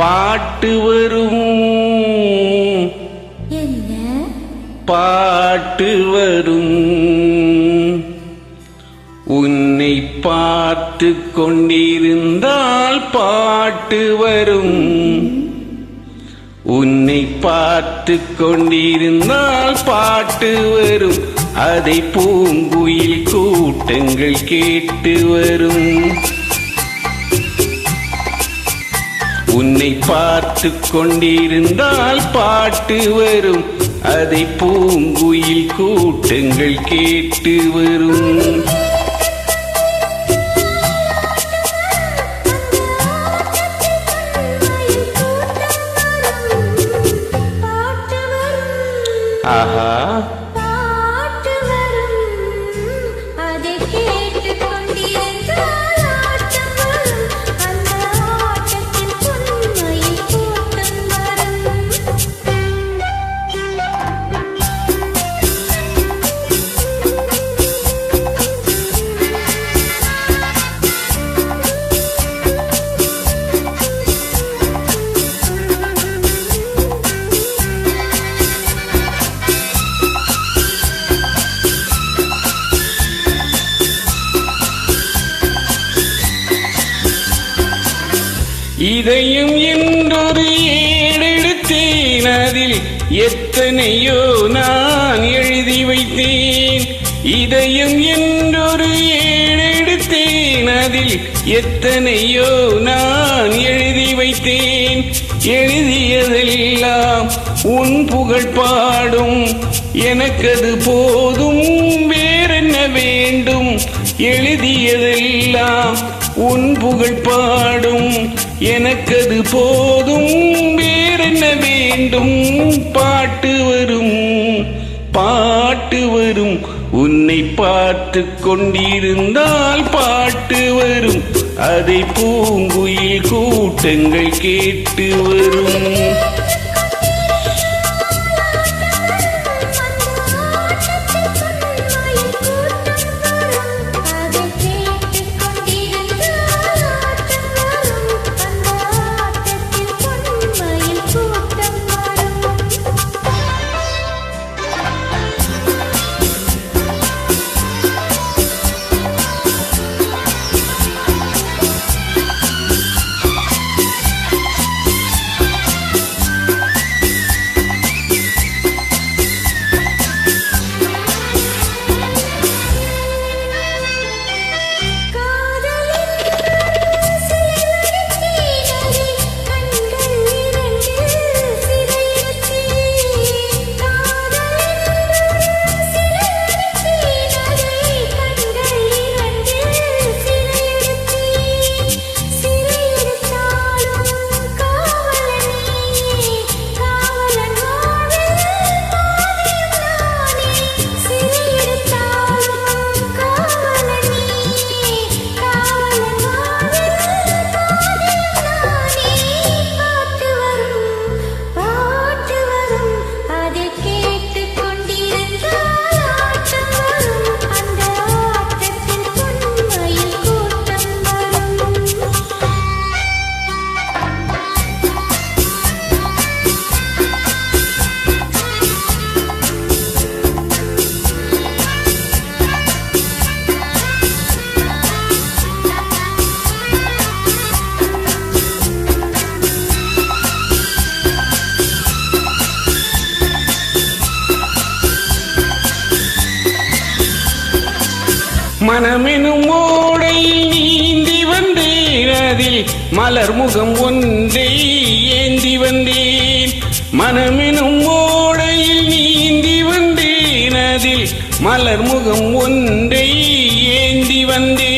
பாட்டு வரும். பாட்டு வரும். உன்னை பார்த்து கொண்டிருந்தால் பாட்டு வரும். உன்னை பார்த்து கொண்டிருந்தால் பாட்டு வரும். அதை பூங்குயில் கூட்டங்கள் கேட்டு வரும். உன்னை பார்த்து கொண்டிருந்தால் பாட்டு வரும். அதை பூங்குயில் கூட்டங்கள் கேட்டு வரும். ஆஹா. இதையும் என்றொரு ஏடெடுத்தேன். அதில் எத்தனையோ நான் எழுதி வைத்தேன். இதையும் என்றொரு ஏடெடுத்தேன். அதில் எத்தனையோ நான் எழுதி வைத்தேன். எழுதியதெல்லாம் உன் புகழ் பாடும். எனக்கது போதும். வேறென்ன வேண்டும்? எழுதியதெல்லாம் உன் புகழ் பாடும். எனக்கது போதும் வேறென்ன வேண்டும்? பாட்டு வரும் பாட்டு வரும். உன்னை பார்த்து கொண்டிருந்தால் பாட்டு வரும். அதை பூங்குயில் கூட்டங்கள் கேட்டு வரும். மனமெனும் ஓடையில் நீந்தி வந்தேன் அதில் மலர் முகம் ஒன்றை ஏந்தி வந்தேன். மனமெனும் ஓடையில் நீந்தி வந்தேன் அதில் மலர் முகம் ஒன்றை ஏந்தி வந்தேன்.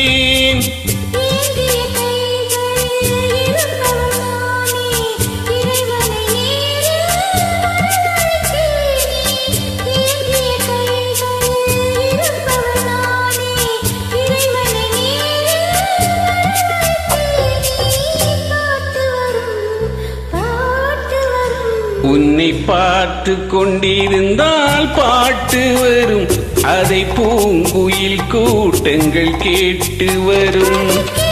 பார்த்து கொண்டிருந்தால் பாட்டு வரும். அதை பூங்குயில் கூட்டங்கள் கேட்டு வரும்.